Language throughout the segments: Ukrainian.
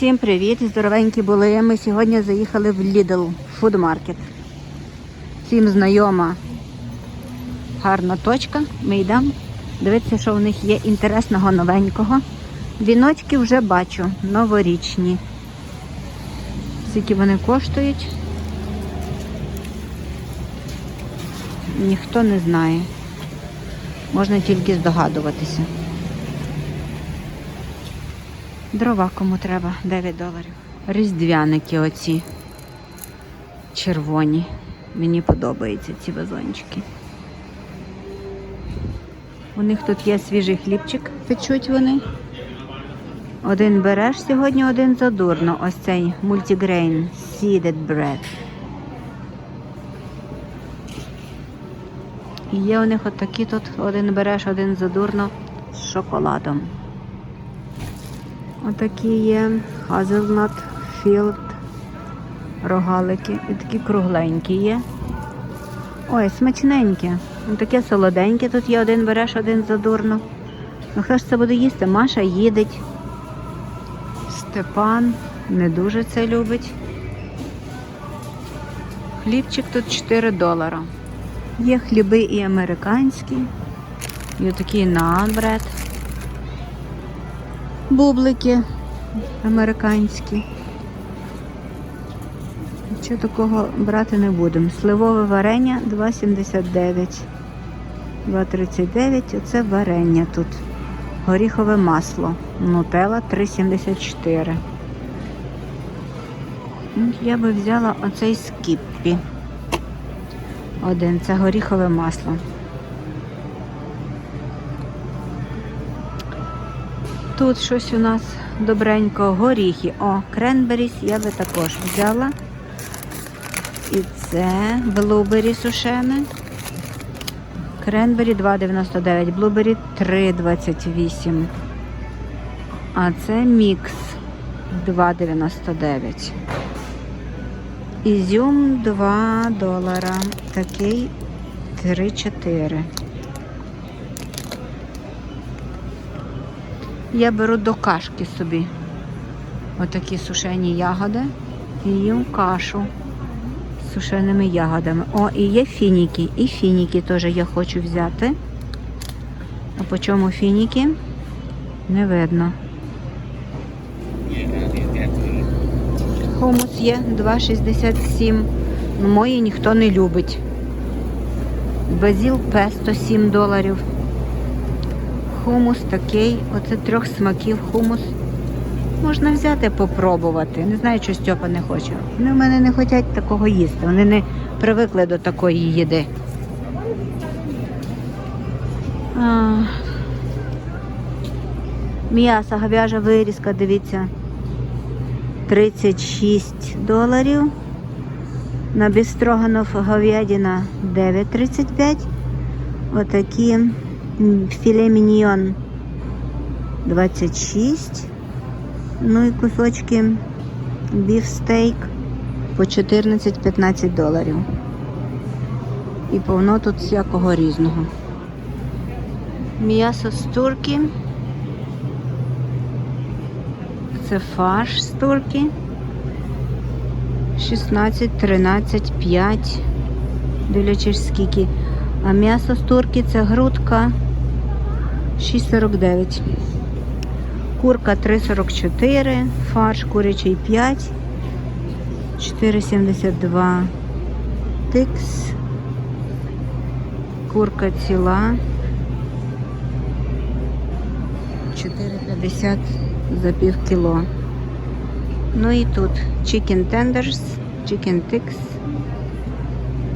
Всім привіт! Здоровенькі були. Ми сьогодні заїхали в Lidl фудмаркет. Всім знайома гарна точка. Ми йдемо дивитися, що в них є інтересного новенького. Віночки вже бачу, новорічні. Скільки вони коштують? Ніхто не знає. Можна тільки здогадуватися. Дрова кому треба 9 доларів. Різдвяники оці червоні. Мені подобаються ці вазончики. У них тут є свіжий хлібчик, печуть вони. Один береш сьогодні, один задурно. Ось цей мультигрейн seeded bread. І є у них отакі тут один береш, один задурно з шоколадом. Отакі є Hazelnut Field рогалики. І такі кругленькі є. Ой, смачненькі. Ну, Таке солоденьке. Тут є один береш, один задурно. Ну хто ж це буде їсти? Маша їдеть. Степан не дуже це любить. Хлібчик тут 4 долара. Є хліби і американські. І отакий набред. Бублики американські. Що такого брати не будемо. Сливове варення 2,79. 2,39. Оце варення тут. Горіхове масло. Нутелла 3,74. Ну, Я би взяла оцей скіппі. Один. Це горіхове масло. Тут щось у нас добренько, горіхи. О, кренберіс я би також взяла. І це блубері сушене. Кренбері 2,99, блубері 3,28. А це мікс 2,99. Ізюм 2 долара. Такий 3,4. Я беру до кашки собі. Отакі сушені ягоди. І їм кашу з сушеними ягодами. О, і є фініки. І фініки теж я хочу взяти. А по чому фініки? Не видно. Хумус є 2,67. Ну, Мої ніхто не любить. Базіл песто 7 доларів. Хумус такий, оце трьох смаків хумус. Можна взяти, попробувати. Не знаю, що Стьопа не хоче. Вони в мене не хочуть такого їсти. Вони не привикли до такої їди. М'ясо, говяжа вирізка, дивіться. 36 доларів. На бістроганов говядина 9,35. Отакі філе міньйон 26. Ну і кусочки біфстейк по 14-15 доларів. І повно тут всякого різного. М'ясо з турки. Це фарш з турки. 16, 13, 5. Дивлячись скільки. А м'ясо з турки це грудка 6,49. Курка 3,44, фарш курячий 5, 4,72. Тикс. Курка ціла. 4,50 за пів кіло. Ну і тут Chicken Tenders, Chicken Tix.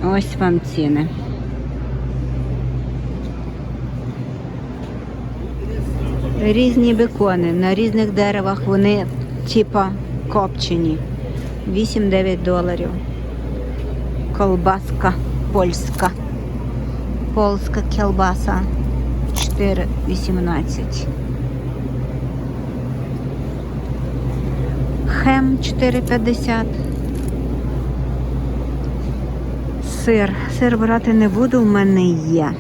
Ось вам ціни. Різні бекони. На різних деревах вони типа копчені. 8-9 доларів. Колбаска польська. Польська колбаса 4,18. Хем 4,50. Сир. Сир брати не буду, в мене є.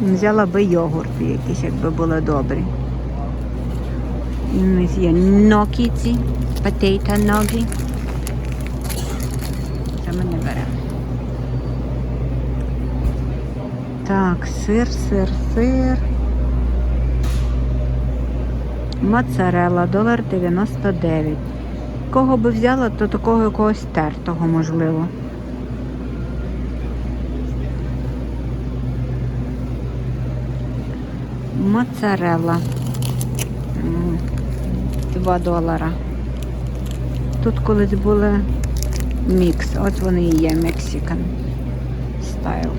Взяла би йогурт якийсь, якби були добрі. Є нокі ці, патейта ногі. Це ми не. Так, сир, сир, сир. Моцарелла, долар 99. Кого би взяла, то такого якогось тертого, можливо. Моцарелла. М, 2 долара. Тут колись були мікс. От вони і є Мексикан стайл.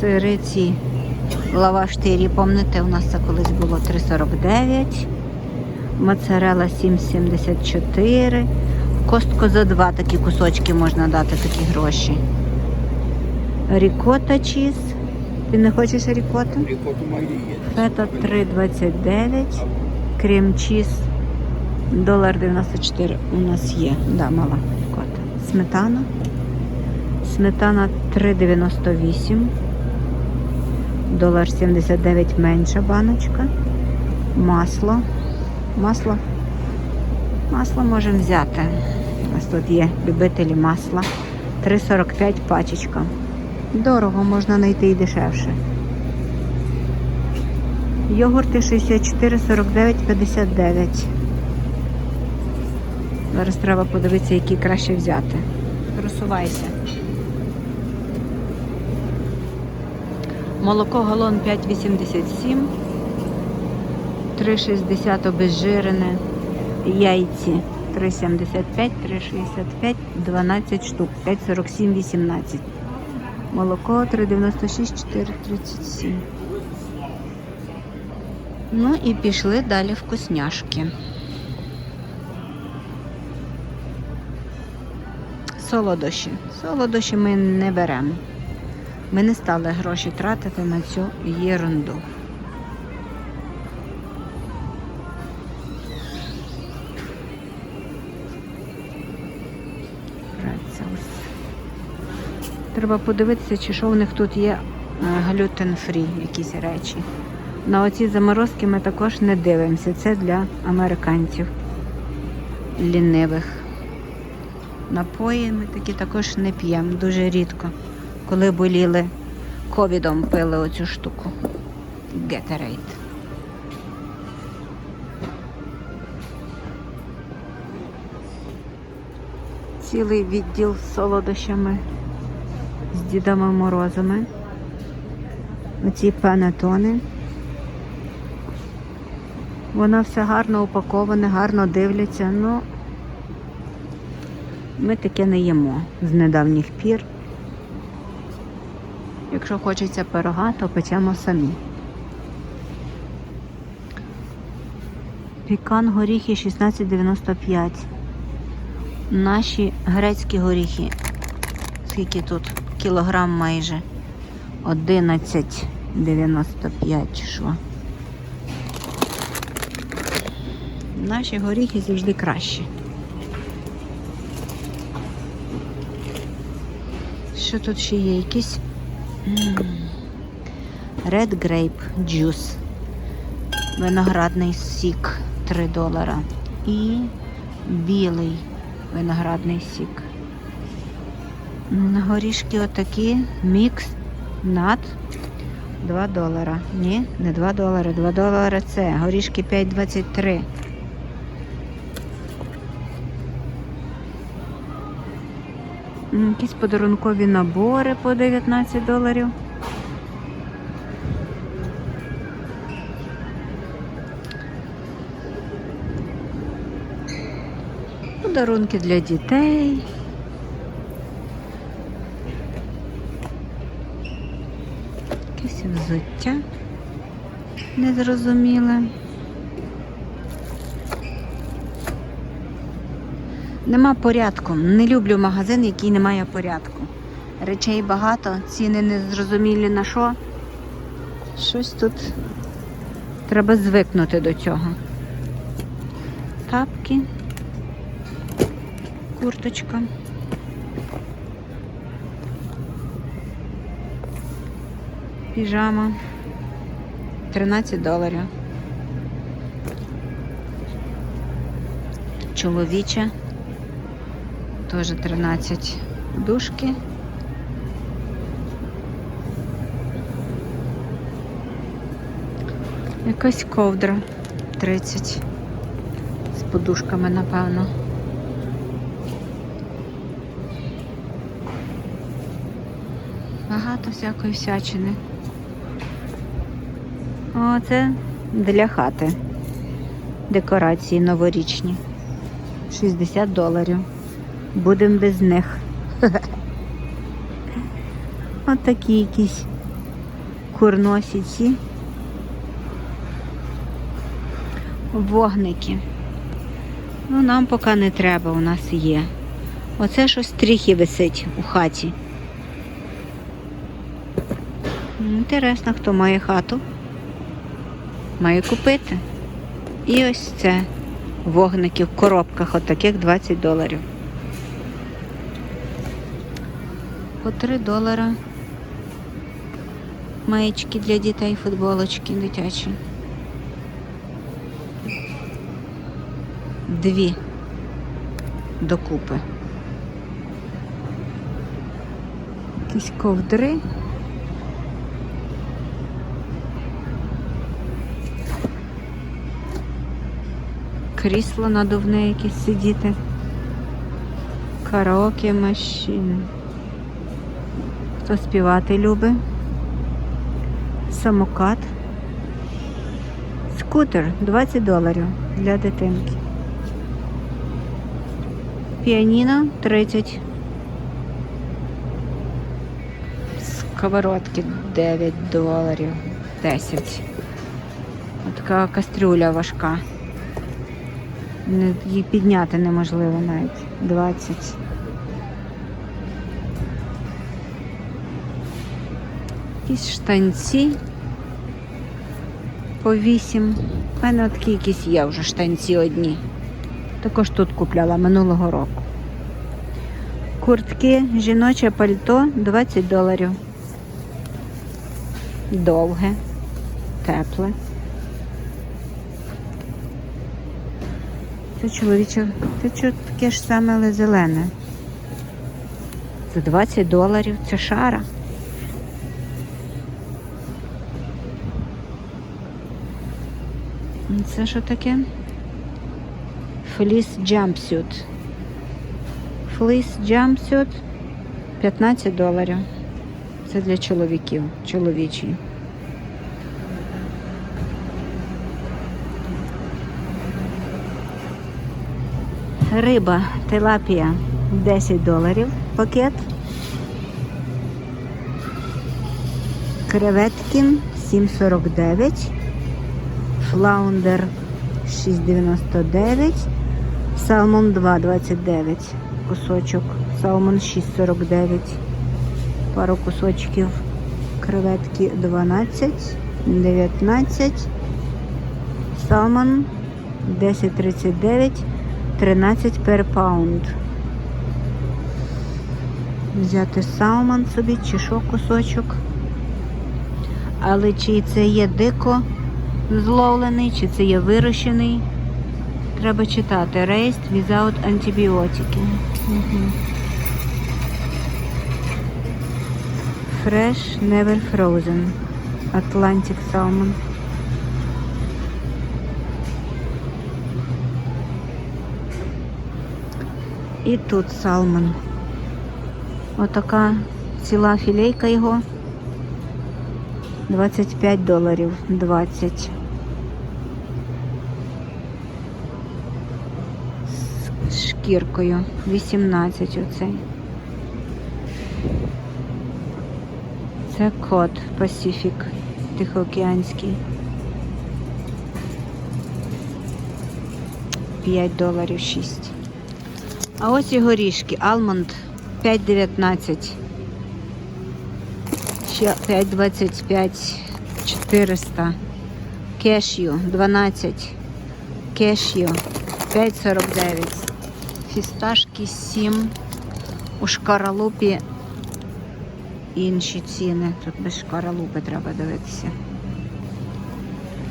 Сириці лаваш тирі, помните, у нас це колись було 3,49. Моцарела 7,74. Костко за два такі кусочки можна дати такі гроші. Рікота чіз. Ти не хочеш рікоту? Рікоту має є. Фета 3,29. Крем чіз. Долар 94 у нас є. Да, мала рікота. Сметана. Сметана 3,98. Долар 79 менша баночка. Масло. Масло. Масло можемо взяти. Нас тут є любителі масла. 3,45 пачечка. Дорого можна знайти і дешевше. Йогурти 64, 49, 59. Зараз треба подивитися, які краще взяти. Просувайся. Молоко галон 5,87. 3,60 обезжирене. Яйці 3,75, 3,65, 12 штук, 5,47, 18. Молоко 3,96, 4,37. Ну і пішли далі вкусняшки. Солодощі. Солодощі ми не беремо. Ми не стали гроші тратити на цю єрунду. Треба подивитися, чи що в них тут є глютен-фрі якісь речі. На оці заморозки ми також не дивимося. Це для американців лінивих. Напої ми такі також не п'ємо дуже рідко. Коли боліли ковідом пили оцю штуку. Gatorade. Цілий відділ з солодощами з Дідами Морозами. Оці панетони. Воно все гарно упаковане, гарно дивляться. Ну, ми таке не їмо з недавніх пір. Якщо хочеться пирога, то печемо самі. Пікан горіхи 16,95. Наші грецькі горіхи. Скільки тут? Кілограм майже. 11,95 чи що. Наші горіхи завжди кращі. Що тут ще є? Якісь. Red Grape Juice. Виноградний сік 3 долара. І білий виноградний сік. Горішки отакі. Мікс над 2 долара. Ні, не 2 долари. 2 долари це. Горішки 5,23. Якісь подарункові набори по 19 доларів. Подарунки для дітей. Якесь взуття незрозуміле. Нема порядку. Не люблю магазин, який не має порядку. Речей багато, ціни не зрозумілі на що. Щось тут треба звикнути до цього. Тапки. курточка. Піжама. 13 доларів. Чоловіча. Теж 13 дужки. Якась ковдра 30 з подушками, напевно. Багато всякої всячини. О, це для хати. Декорації новорічні. 60 доларів. Будемо без них. От такі якісь курносіці. Вогники. Ну, нам поки не треба, у нас є. Оце щось стріхи висить у хаті. Інтересно, хто має хату. Має купити. І ось це вогники в коробках, отаких 20 доларів. По 3 долара. Маєчки для дітей, футболочки дитячі. Дві докупи. Якісь ковдри. Крісло надувне якесь сидіти. Караоке машин. Хто співати любить? Самокат. Скутер 20 доларів для дитинки. Піаніно 30. Сковородки 9 доларів. 10. Ось така кастрюля важка. Її підняти неможливо навіть. 20. Якісь штанці по 8. У мене такі якісь є вже штанці одні. Також тут купляла минулого року. Куртки, жіноче пальто 20 доларів. Довге, тепле. Це чоловіче, це що таке ж саме, але зелене. За 20 доларів це шара. Це що таке? Фліс jumpsuit. Фліс jumpsuit 15 доларів. Це для чоловіків, чоловічий. Риба тилапія 10 доларів пакет. Креветки 7,49. Флаундер 6,99. Салмон 2,29. Кусочок. Салмон 6,49. Пару кусочків. Креветки 12, 19. Салмон 10,39. 13 per pound. Взяти салмон собі чи що кусочок. Але чи це є дико зловлений, чи це є вирощений, треба читати. Raised without антибіотики. Fresh, never frozen. Atlantic salmon. І тут салмон. Отака ціла філейка його. 25 доларів. 20. З шкіркою. 18 оцей. Це кот Пасіфік. Тихоокеанський. 5 доларів 6. А ось і горішки. Алмонд 5,19. Ще 5,25. 400. Кешю 12. Кешю 5,49. Фісташки 7. У шкаралупі інші ціни. Тут без шкаралупи треба дивитися.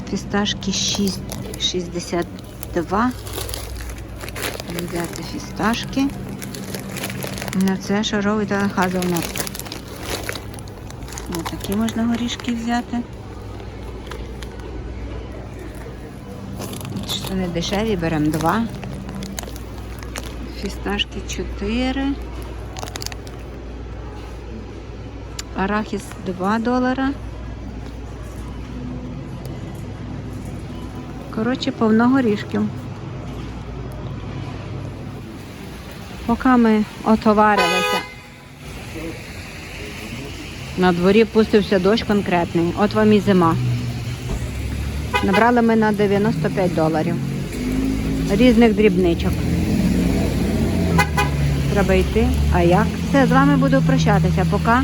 Фісташки 6,62. Взяти фісташки. На це шаровий та хазелнат. Ось такі можна горішки взяти. Що не дешеві, беремо два. Фісташки 4. Арахіс 2 долара. Коротше, повно горішків. Поки ми отоварилися. На дворі пустився дощ конкретний. От вам і зима. Набрали ми на 95 доларів. Різних дрібничок. Треба йти. А як? Все, з вами буду прощатися. Поки.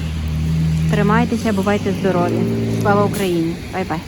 Тримайтеся, бувайте здорові. Слава Україні! Бай-бай!